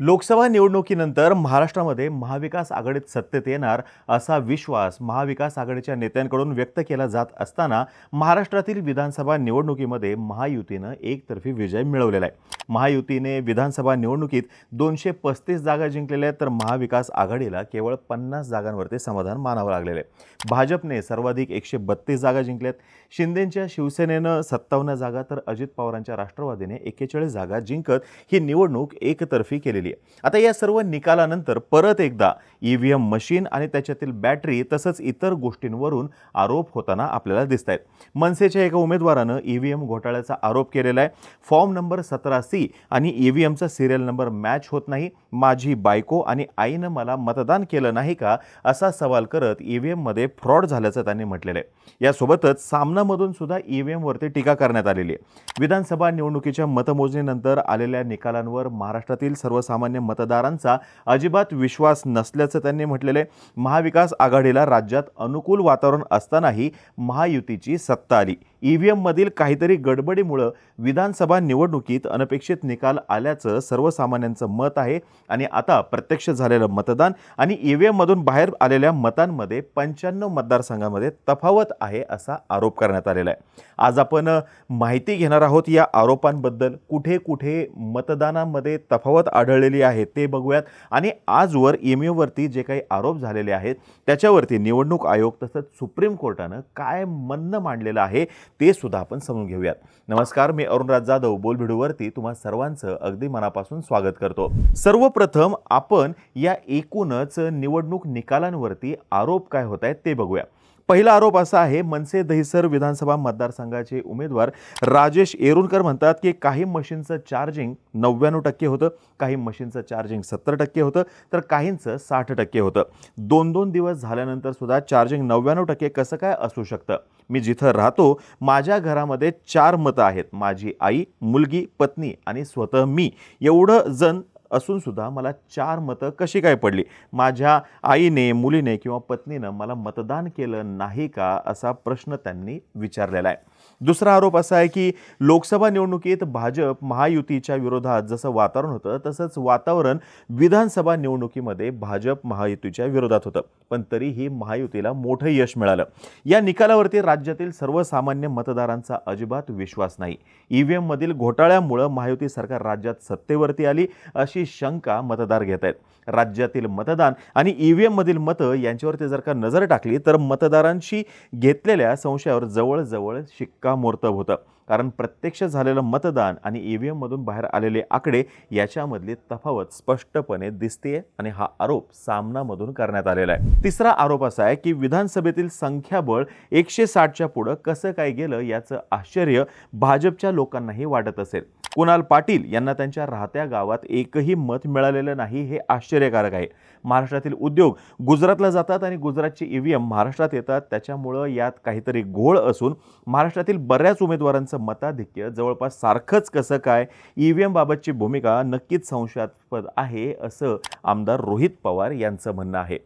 लोकसभा निवडणुकीनंतर महाराष्ट्रामध्ये महाविकास आघाडीत सत्तेत येणार असा विश्वास महाविकास आघाडीच्या नेत्यांकडून व्यक्त केला जात असताना महाराष्ट्रातील विधानसभा निवडणुकीमध्ये महायुतीनं एकतर्फी विजय मिळवलेला आहे. महायुतीने विधानसभा निवडणुकीत दोनशे पस्तीस जागा जिंकलेल्या आहेत तर महाविकास आघाडीला केवळ पन्नास जागांवरती समाधान मानावं लागलेलं आहे. भाजपने सर्वाधिक एकशे बत्तीस जागा जिंकल्यात. शिंदेंच्या शिवसेनेनं सत्तावन्न जागा तर अजित पवारांच्या राष्ट्रवादीने एक्केचाळीस जागा जिंकत ही निवडणूक एकतर्फी केलेली आहे. आता या सर्व निकालानंतर परत एकदा ई व्ही एम मशीन आणि त्याच्यातील बॅटरी तसंच इतर गोष्टींवरून आरोप होताना आपल्याला दिसत आहेत मनसेच्या एका उमेदवारानं ई व्ही एम घोटाळ्याचा आरोप केलेला आहे. फॉर्म नंबर सतरा सी आणि ई व्ही एमचा सिरियल नंबर मॅच होत नाही. माझी बायको आणि आईनं मला मतदान केलं नाही का असा सवाल करत ई व्ही एममध्ये फ्रॉड झाल्याचं त्यांनी म्हटलेलं आहे. यासोबतच सामनामधून सुद्धा ई व्ही एमवरती टीका करण्यात आलेली आहे. विधानसभा निवडणुकीच्या मतमोजणीनंतर आलेल्या निकालांवर महाराष्ट्रातील सर्वसामान्य मतदारांचा अजिबात विश्वास नसल्याचं त्यांनी म्हटलेलं आहे महाविकास आघाडीला राज्यात अनुकूल वातावरण असतानाही महायुतीची सत्ता आली. ई व्ही एममधील काहीतरी गडबडीमुळं विधानसभा निवडणुकीत अनपेक्षित निकाल आल्याचं सर्वसामान्यांचं मत आहे आणि आता प्रत्यक्ष झालेलं मतदान आणि ई व्ही एममधून बाहेर आलेल्या मतांमध्ये पंच्याण्णव मतदारसंघामध्ये तफावत आहे असा आरोप करण्यात आलेला आहे. आज आपण माहिती घेणार आहोत या आरोपांबद्दल. कुठे कुठे मतदानामध्ये तफावत आढळलेली आहे ते बघूयात. आणि आजवर एम यूवरती जे काही आरोप झालेले आहेत त्याच्यावरती निवडणूक आयोग तसंच सुप्रीम कोर्टानं काय म्हणणं मांडलेलं आहे ते सुद्धा आपण समजून घेऊयात. नमस्कार मी अरुणराज जाधव. बोलभिडूवरती तुम्हा सर्वांचं अगदी मनापासून स्वागत करतो. सर्वप्रथम आपण या एकूणच निवडणूक निकालांवरती आरोप काय होत आहेत ते बघूया. पहिला आरोप असा आहे मनसे दहिसर विधानसभा मतदारसंघाचे उमेदवार राजेश एरुनकर म्हणतात की काही मशीनचं चार्जिंग नव्याण्णव टक्के होतं काही मशीनचं चार्जिंग सत्तर टक्के होतं तर काहींचं साठ टक्के होतं. दोन दोन दिवस झाल्यानंतर सुद्धा चार्जिंग नव्याण्णव टक्के कसं काय असू शकतं? मी जिथं राहतो माझ्या घरामध्ये चार मतं आहेत. माझी आई मुलगी पत्नी आणि स्वतः मी. एवढं जण असूनसुद्धा मला चार मतं कशी काय पडली? माझ्या आईने मुलीने किंवा पत्नीनं मला मतदान केलं नाही का असा प्रश्न त्यांनी विचारलेला आहे. दुसरा आरोप असा आहे की लोकसभा निवडणुकीत भाजप महायुतीच्या विरोधात जसं वातावरण होतं तसंच वातावरण विधानसभा निवडणुकीमध्ये भाजप महायुतीच्या विरोधात होतं. पण तरीही महायुतीला मोठं यश मिळालं. या निकालावरती राज्यातील सर्वसामान्य मतदारांचा अजिबात विश्वास नाही. ई व्ही एममधील घोटाळ्यामुळं महायुती सरकार राज्यात सत्तेवरती आली अशी शंका मतदार घेत आहेत. राज्यातील मतदान आणि ई व्ही एममधील मतं यांच्यावरती जर का नजर टाकली तर मतदारांशी घेतलेल्या संशयावर जवळजवळ शिक्कामोर्तब होतं. कारण प्रत्यक्ष झालेलं मतदान आणि ई व्ही एममधून बाहेर आलेले आकडे याच्यामधली तफावत स्पष्टपणे दिसते आणि हा आरोप सामनामधून करण्यात आलेला आहे. तिसरा आरोप असा आहे की विधानसभेतील संख्याबळ एकशे साठच्या पुढं कसं काय गेलं याचं आश्चर्य भाजपच्या लोकांनाही वाटत असेल. कुणाल पाटील यांना त्यांच्या राहत्या गावात एकही मत मिळालेलं नाही हे आश्चर्यकारक आहे. महाराष्ट्रातील उद्योग गुजरातला जातात आणि गुजरातची ई व्ही एम महाराष्ट्रात येतात. त्याच्यामुळं यात काहीतरी घोळ असून महाराष्ट्रातील बऱ्याच उमेदवारांचं मताधिक्य जवळपास सारखंच कसं काय? ई व्ही एमबाबतची भूमिका नक्कीच संशयास्पद आहे असं आमदार रोहित पवार यांचं म्हणणं आहे.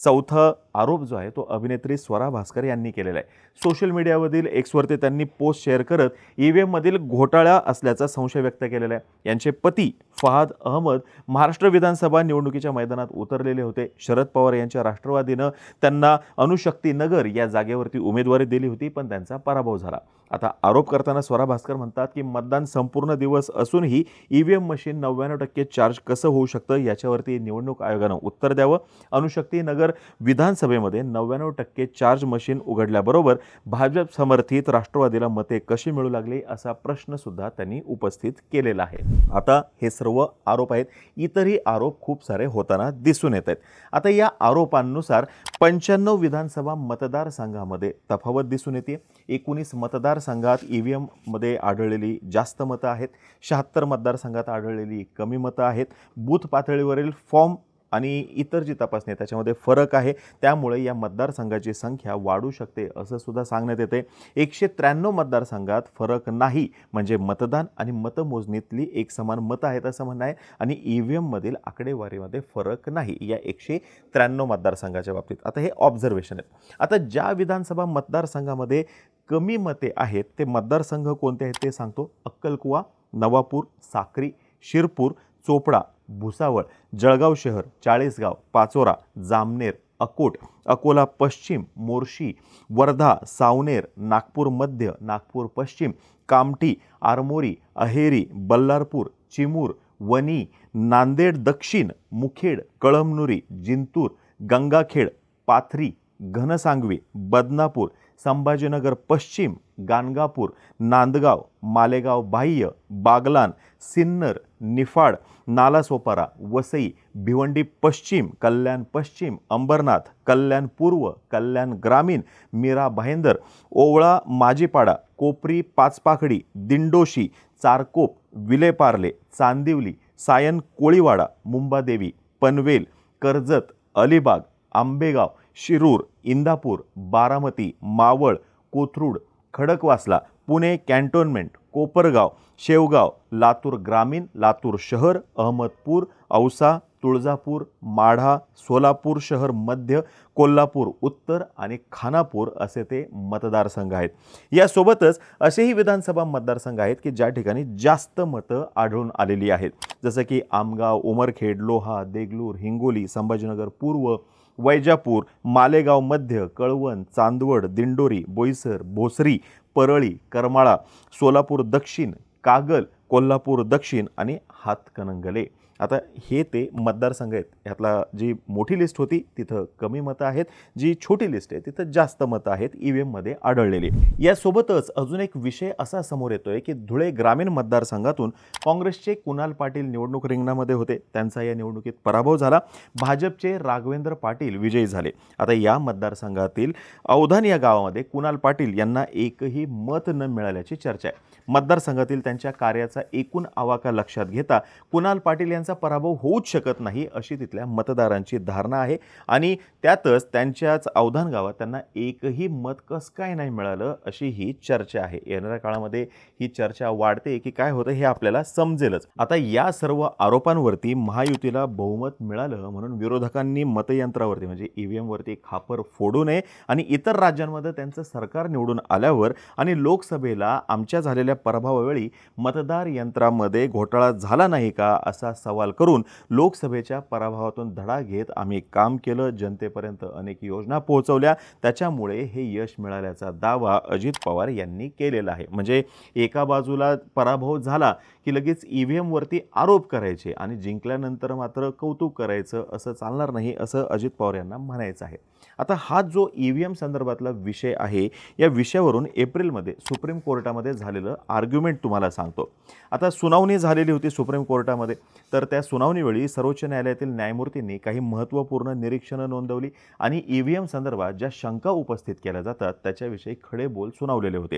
चौथं आरोप जो आहे तो अभिनेत्री स्वरा भास्कर यांनी केलेला आहे. सोशल मीडियावरील एक्सवरती त्यांनी पोस्ट शेअर करत ई व्ही एममधील घोटाळा असल्याचा संशय व्यक्त केलेला आहे. यांचे पती फहाद अहमद महाराष्ट्र विधानसभा निवडणुकीच्या मैदानात उतरलेले होते. शरद पवार यांच्या राष्ट्रवादीनं त्यांना अनुशक्ती नगर या जागेवरती उमेदवारी दिली होती पण त्यांचा पराभव झाला. आता आरोप करताना स्वरा भास्कर म्हणतात की मतदान संपूर्ण दिवस असूनही ई व्ही एम मशीन नव्याण्णव टक्के चार्ज कसं होऊ शकतं याच्यावरती निवडणूक आयोगानं उत्तर द्यावं. अनुशक्ती नगर विधानसभेमध्ये नव्याण्णव टक्के चार्ज मशीन उघडल्याबरोबर भाजप समर्थित राष्ट्रवादीला मते कशी मिळू लागली असा प्रश्नसुद्धा त्यांनी उपस्थित केलेला आहे. आता हे सर्व आरोप आहेत. इतरही आरोप खूप सारे होताना दिसून येत आहेत. आता या आरोपांनुसार पंच्याण्णव विधानसभा मतदारसंघामध्ये तफावत दिसून येते. एकोणीस मतदारसंघात ई व्ही एममध्ये आढळलेली जास्त मतं आहेत. शहात्तर मतदारसंघात आढळलेली कमी मतं आहेत. बूथ पातळीवरील फॉर्म आणि इतर जी तपासणी आहे त्याच्यामध्ये फरक आहे. त्यामुळे या मतदारसंघाची संख्या वाढू शकते असं सुद्धा सांगण्यात येते एकशे त्र्याण्णव मतदारसंघात फरक नाही म्हणजे मतदान आणि मतमोजणीतली एक समान मतं आहेत असं म्हणणं आहे. आणि ई व्ही एममधील आकडेवारीमध्ये फरक नाही या एकशे त्र्याण्णव मतदारसंघाच्या बाबतीत. आता हे ऑब्झर्वेशन आहेत. आता ज्या विधानसभा मतदारसंघामध्ये कमी मते आहेत ते मतदारसंघ कोणते आहेत ते सांगतो. अक्कलकुवा नवापूर साक्री शिरपूर चोपडा भुसावळ जळगाव शहर चाळीसगाव पाचोरा जामनेर अकोट अकोला पश्चिम मोर्शी वर्धा सावनेर नागपूर मध्य नागपूर पश्चिम कामठी आरमोरी अहेरी बल्लारपूर चिमूर वणी नांदेड दक्षिण मुखेड कळमनुरी जिंतूर गंगाखेड पाथरी घनसांगवी बदनापूर संभाजीनगर पश्चिम गाणगापूर नांदगाव मालेगाव बाह्य बागलान सिन्नर निफाड नालासोपारा वसई भिवंडी पश्चिम कल्याण पश्चिम अंबरनाथ कल्याण पूर्व कल्याण ग्रामीण मीरा भाईंदर ओवळा माजीपाडा कोपरी पाचपाखडी दिंडोशी चारकोप विलेपार्ले चांदिवली सायन कोळीवाडा मुंबादेवी पनवेल कर्जत अलिबाग आंबेगाव शिरूर इंदापूर बारामती मावळ कोथरूड खडकवासला पुणे कॅन्टोन्मेंट कोपरगाव शेवगाव लातूर ग्रामीण लातूर शहर अहमदपूर औसा तुळजापूर माढा सोलापूर शहर मध्य कोल्हापूर उत्तर आणि खानापूर असे ते मतदारसंघ आहेत. यासोबतच असेही विधानसभा मतदारसंघ आहेत की ज्या ठिकाणी जास्त मतं आढळून आलेली आहेत. जसं की आमगाव उमरखेड लोहा देगलूर हिंगोली संभाजीनगर पूर्व वैजापूर मालेगाव मध्य कळवण चांदवड दिंडोरी बोईसर भोसरी परळी करमाळा सोलापूर दक्षिण कागल कोल्हापूर दक्षिण आणि हातकणंगले. आता हे ते मतदारसंघ आहेत. ह्यातला जी मोठी लिस्ट होती तिथं कमी मतं आहेत. जी छोटी लिस्ट आहे तिथं जास्त मतं आहेत ई व्ही एममध्ये आढळलेली. यासोबतच अजून एक विषय असा समोर येतोय की धुळे ग्रामीण मतदारसंघातून काँग्रेसचे कुणाल पाटील निवडणूक रिंगणामध्ये होते. त्यांचा या निवडणुकीत पराभव झाला. भाजपचे राघवेंद्र पाटील विजयी झाले. आता या मतदारसंघातील अवधान या गावामध्ये कुणाल पाटील यांना एकही मत न मिळाल्याची चर्चा आहे. मतदारसंघातील त्यांच्या कार्याचा एकूण आवाका लक्षात घेता कुणाल पाटील यांचा पराभव होऊच शकत नाही अशी तिथल्या मतदारांची धारणा आहे. आणि त्यातच त्यांच्याच अवधान गावात त्यांना एकही मत कसं काय नाही मिळालं अशी ही चर्चा आहे. येणाऱ्या काळामध्ये ही चर्चा वाढते की काय होतं हे आपल्याला समजेलच. आता या सर्व आरोपांवरती महायुतीला बहुमत मिळालं म्हणून विरोधकांनी मतयंत्रावरती म्हणजे ई व्ही एमवरती खापर फोडू नये आणि इतर राज्यांमध्ये त्यांचं सरकार निवडून आल्यावर आणि लोकसभेला आमच्या झालेल्या पराभवावेळी मतदार यंत्रामध्ये घोटाळा झाला नाही का असा सवाल करून लोकसभेच्या पराभवातून धडा घेत आम्ही काम केलं. जनतेपर्यंत अनेक योजना पोहोचवल्या. त्याच्यामुळे हे यश मिळाल्याचा दावा अजित पवार यांनी केलेला आहे. म्हणजे एका बाजूला पराभव झाला की लगेच ई व्ही एमवरती आरोप करायचे आणि जिंकल्यानंतर मात्र कौतुक करायचं असं चालणार नाही असं अजित पवार यांना म्हणायचं आहे. आता हा जो ई व्ही एम संदर्भातला विषय आहे या विषयावरून एप्रिलमध्ये सुप्रीम कोर्टामध्ये झालेलं आर्ग्युमेंट तुम्हाला सांगतो. आता सुनावणी झालेली होती सुप्रीम कोर्टामध्ये तर त्या सुनावणीवेळी सर्वोच्च न्यायालयातील न्यायमूर्तींनी काही महत्त्वपूर्ण निरीक्षणं नोंदवली आणि ई व्ही एम संदर्भात ज्या शंका उपस्थित केल्या जातात त्याच्याविषयी खडे बोल सुनावलेले होते.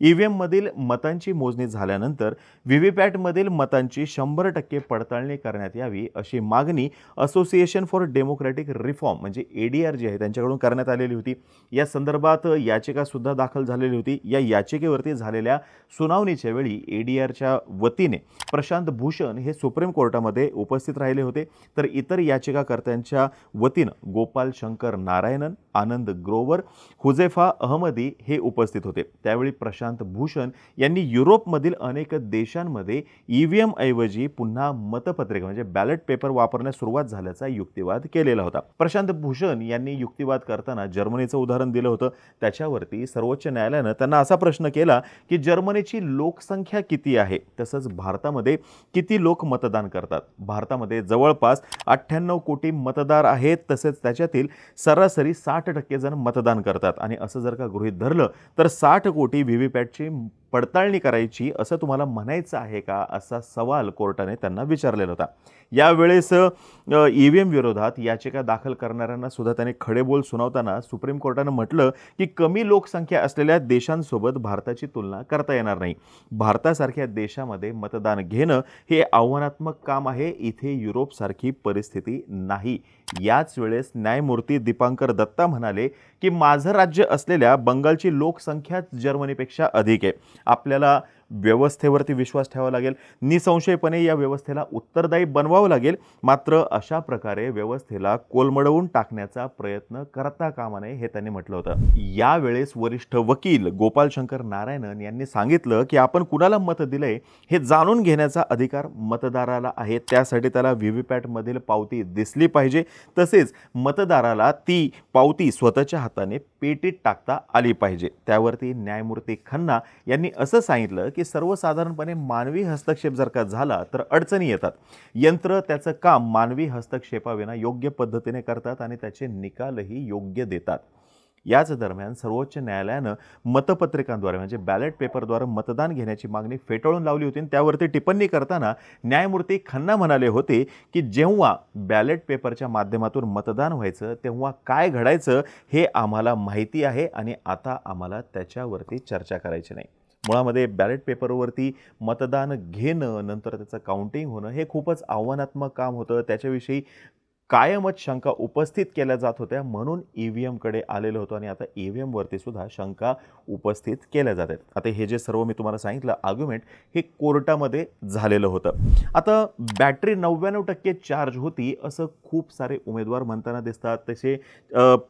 ई व्ही एममधील मतांची मोजणी झाल्यानंतर व्ही व्ही पॅटमधील मतांची शंभर टक्के पडताळणी करण्यात यावी अशी मागणी असोसिएशन फॉर डेमोक्रॅटिक रिफॉर्म म्हणजे ए डी आर जी आहे त्यांच्याकडून करण्यात आलेली होती. या संदर्भात याचिकासुद्धा दाखल झालेली होती. या याचिकेवरती झालेल्या सुनावणीच्या वेळी ए डी आरच्या वतीने प्रशांत भूषण हे सुप्रीम कोर्टामध्ये उपस्थित राहिले होते. तर इतर याचिकाकर्त्यांच्या वतीनं गोपाल शंकर नारायणन आनंद ग्रोवर हुजेफा अहमदी हे उपस्थित होते. त्यावेळी प्रशांत भूषण यांनी युरोपमधील अनेक देशांमध्ये ई व्ही एम ऐवजी पुन्हा मतपत्रिका म्हणजे बॅलेट पेपर वापरण्यास सुरुवात झाल्याचा युक्तिवाद केलेला होता. प्रशांत भूषण यांनी युक्तिवाद करताना जर्मनीचं उदाहरण दिलं होतं. त्याच्यावरती सर्वोच्च न्यायालयानं त्यांना असा प्रश्न केला की जर्मनीची लोकसंख्या किती आहे? तसंच भारतामध्ये किती लोक मतदान करतात? भारतामध्ये जवळपास अठ्ठ्याण्णव कोटी मतदार आहेत. तसेच त्याच्यातील सरासरी साठ टक्के जण मतदान करतात. आणि असं जर का गृहीत धरलं तर साठ कोटी व्ही व्ही पॅटची पडताळणी करायची असं तुम्हाला म्हणायचं आहे का असा सवाल कोर्टाने त्यांना विचारलेला होता. यावेळेस ई व्ही एम विरोधात याचिका दाखल करणाऱ्यांना सुद्धा त्याने खडेबोल सुनावताना सुप्रीम कोर्टानं म्हटलं की कमी लोकसंख्या असलेल्या देशांसोबत भारताची तुलना करता येणार नाही. भारतासारख्या देशामध्ये मतदान घेणं हे आव्हानात्मक काम आहे. इथे युरोपसारखी परिस्थिती नाही. याच वेळेस न्यायमूर्ती दीपांकर दत्ता म्हणाले की माझं राज्य असलेल्या बंगालची लोकसंख्याच जर्मनीपेक्षा अधिक आहे. आपल्याला व्यवस्थेवरती विश्वास ठेवावा लागेल. निसंशयपणे या व्यवस्थेला उत्तरदायी बनवावं लागेल. मात्र अशा प्रकारे व्यवस्थेला कोलमडवून टाकण्याचा प्रयत्न करता कामा नये हे त्यांनी म्हटलं होतं. यावेळेस वरिष्ठ वकील गोपाल शंकर नारायणन यांनी सांगितलं की आपण कुणाला मत दिलंय हे जाणून घेण्याचा अधिकार मतदाराला आहे. त्यासाठी त्याला व्ही व्ही पॅटमधील पावती दिसली पाहिजे. तसेच मतदाराला ती पावती स्वतःच्या हाताने पेटीत टाकता आली पाहिजे. त्यावरती न्यायमूर्ती खन्ना यांनी असं सांगितलं की सर्वसाधारणपणे मानवी हस्तक्षेप जर का झाला तर अडचणी येतात. यंत्र त्याचं काम मानवी हस्तक्षेपाविना योग्य पद्धतीने करतात आणि त्याचे निकालही योग्य देतात. याच दरम्यान सर्वोच्च न्यायालयानं मतपत्रिकांद्वारे म्हणजे बॅलेट पेपरद्वारे मतदान घेण्याची मागणी फेटाळून लावली होती आणि त्यावरती टिप्पणी करताना न्यायमूर्ती खन्ना म्हणाले होते की जेव्हा बॅलेट पेपरच्या माध्यमातून मतदान व्हायचं तेव्हा काय घडायचं हे आम्हाला माहिती आहे आणि आता आम्हाला त्याच्यावरती चर्चा करायची नाही. मुळामध्ये बॅलेट पेपरवरती मतदान घेणं नंतर त्याचं काउंटिंग होणं हे खूपच आव्हानात्मक काम होतं. त्याच्याविषयी कायमच शंका उपस्थित केल्या जात होत्या म्हणून ई व्ही एमकडे आलेलं होतं आणि आता ई व्ही एमवरती सुद्धा शंका उपस्थित केल्या जात आहेत. आता हे जे सर्व मी तुम्हाला सांगितलं आर्ग्युमेंट हे कोर्टामध्ये झालेलं होतं. आता बॅटरी नव्याण्णव टक्के चार्ज होती असं खूप सारे उमेदवार म्हणताना दिसतात. तसे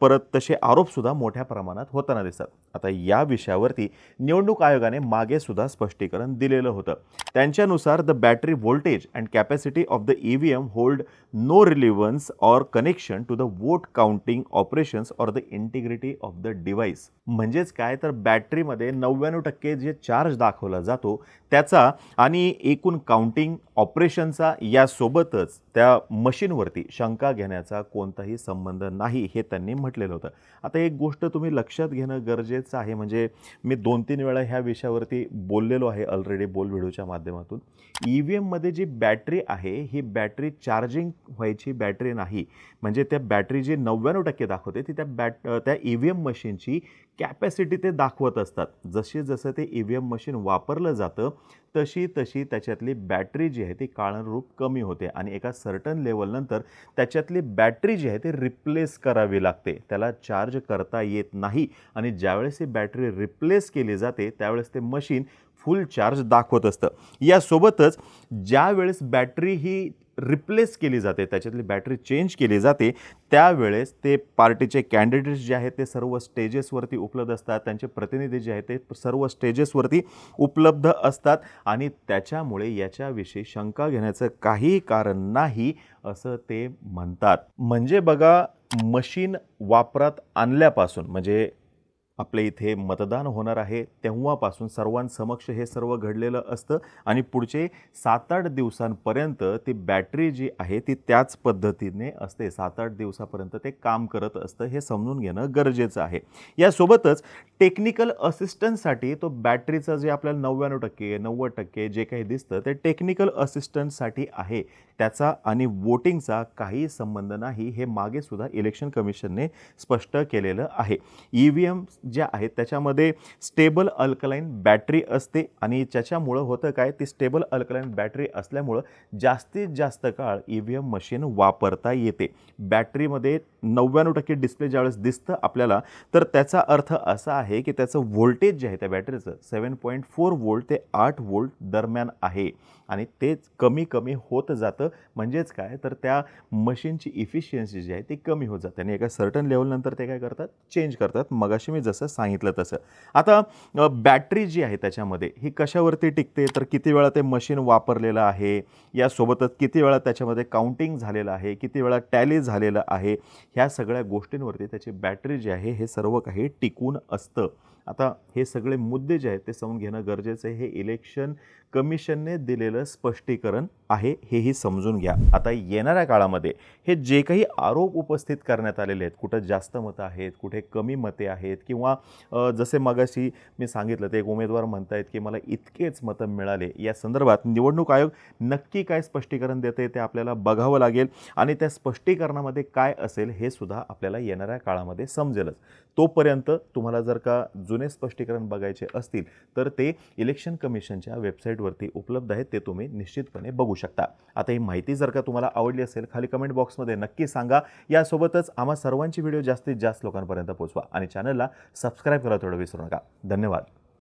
परत तसे आरोपसुद्धा मोठ्या प्रमाणात होताना दिसतात. आता या विषयावरती निवडणूक आयोगाने मागे सुद्धा स्पष्टीकरण दिलेलं होतं. त्यांच्यानुसार the battery voltage and capacity of the E V M hold no relevance or connection to the vote counting operations or the integrity of the device म्हणजेच काय? तर बॅटरीमध्ये नव्याण्णव टक्के जे चार्ज दाखवला जातो त्याचा आणि एकूण काउंटिंग ऑपरेशनचा यासोबतच त्या मशीनवरती शंका घेण्याचा कोणताही संबंध नाही हे त्यांनी म्हटलेलं होतं. आता एक गोष्ट तुम्ही लक्षात घेणं गरजेचं आहे म्हणजे मी दोन तीन वेळा ह्या विषयावरती बोललेलो आहे ऑलरेडी बोल व्हिडिओच्या माध्यमातून. ई व्ही एममध्ये जी बॅटरी आहे ही बॅटरी चार्जिंग व्हायची बॅटरी नाही. म्हणजे त्या बॅटरी जी नव्याण्णव टक्के दाखवते ती त्या बॅट त्या ई व्ही एम मशीनची कॅपॅसिटी ते दाखवत असतात. जसे जसं ते ई व्ही एम मशीन वापरलं जातं तशी तशी त्याच्यातली बॅटरी जी आहे ती काळानुरूप कमी होते आणि एका सर्टन लेवलनंतर त्याच्यातली बॅटरी जी आहे ती रिप्लेस करावी लागते. त्याला चार्ज करता येत नाही आणि ज्यावेळेस ही बॅटरी रिप्लेस केली जाते त्यावेळेस ते मशीन फुल चार्ज दाखवत असतं. यासोबतच ज्यावेळेस बॅटरी ही रिप्लेस केली जाते त्याच्यातली बॅटरी चेंज केली जाते त्यावेळेस ते पार्टीचे कॅन्डिडेट्स जे आहेत ते सर्व स्टेजेसवरती उपलब्ध असतात. त्यांचे प्रतिनिधी जे आहेत ते सर्व स्टेजेसवरती उपलब्ध असतात आणि त्याच्यामुळे याच्याविषयी शंका घेण्याचं काही कारण नाही असं ते म्हणतात. म्हणजे बघा मशीन वापरात आणल्यापासून म्हणजे आपल्या इथे मतदान होणार आहे तेव्हापासून सर्वांसमक्ष हे सर्व घडलेलं असतं आणि पुढचे सात आठ दिवसांपर्यंत ती बॅटरी जी आहे ती त्याच पद्धतीने असते. सात आठ दिवसापर्यंत ते काम करत असतं हे समजून घेणं गरजेचं आहे. यासोबतच टेक्निकल असिस्टंटसाठी तो बॅटरीचं जे आपल्याला नव्याण्णव टक्के नव्वद टक्के जे काही दिसतं ते टेक्निकल असिस्टंटसाठी आहे. त्याचा आणि वोटिंगचा काही संबंध नाही हे मागेसुद्धा इलेक्शन कमिशनने स्पष्ट केलेलं आहे. ई व्ही एम ज्या आहेत त्याच्यामध्ये स्टेबल अल्कलाईन बॅटरी असते आणि त्याच्यामुळं होतं काय? ती स्टेबल अल्कलाईन बॅटरी असल्यामुळं जास्तीत जास्त काळ ई व्ही एम मशीन वापरता येते. बॅटरीमध्ये नव्याण्णव टक्के डिस्प्ले ज्यावेळेस दिसतं आपल्याला तर त्याचा अर्थ असा आहे की त्याचं व्होल्टेज जे आहे त्या बॅटरीचं सेवन पॉईंट फोर वोल्ट ते आठ वोल्ट दरम्यान आहे. आणि तेच कमी कमी होत जातं. म्हणजेच काय? तर त्या मशीनची इफिशियन्सी जी आहे ती कमी होत जाते. आणि एका सर्टन लेवलनंतर ते काय करतात? चेंज करतात. मगाशी मी जसं सांगितलं तसं. आता बॅटरी जी आहे त्याच्यामध्ये ही कशावरती टिकते? तर किती वेळा ते मशीन वापरलेलं आहे? यासोबतच किती वेळा त्याच्यामध्ये काउंटिंग झालेलं आहे? किती वेळा टॅली झालेलं आहे? ह्या सगळ्या गोष्टींवरती त्याची बॅटरी जी आहे हे सर्व काही टिकून असतं. आता हे सगळे मुद्दे जे आहेत ते समजून घेणं गरजेचं आहे. हे इलेक्शन कमिशनने दिलेलं स्पष्टीकरण आहे हेही समजून घ्या. आता येणाऱ्या काळामध्ये हे जे काही आरोप उपस्थित करण्यात आलेले आहेत कुठं जास्त मतं आहेत कुठे कमी मते आहेत किंवा जसे मगाशी मी सांगितलं ते एक उमेदवार म्हणत आहेत की मला इतकेच मतं मिळाले. या संदर्भात निवडणूक आयोग नक्की काय स्पष्टीकरण देते ते आपल्याला बघावं लागेल आणि त्या स्पष्टीकरणामध्ये काय असेल हे सुद्धा आपल्याला येणाऱ्या काळामध्ये समजेलच. तोपर्यंत तुम्हाला जर का जुने स्पष्टीकरण बघायचे असतील तर ते इलेक्शन कमिशनच्या वेबसाईटवरती उपलब्ध आहेत ते तुम्ही निश्चितपणे बघू शकता. आता ही माहिती जर का तुम्हाला आवडली असेल खाली कमेंट बॉक्समध्ये नक्की सांगा. यासोबतच आम्हा सर्वांची व्हिडिओ जास्तीत जास्त लोकांपर्यंत पोहोचवा आणि चॅनलला सबस्क्राईब करा थोडं विसरू नका. धन्यवाद.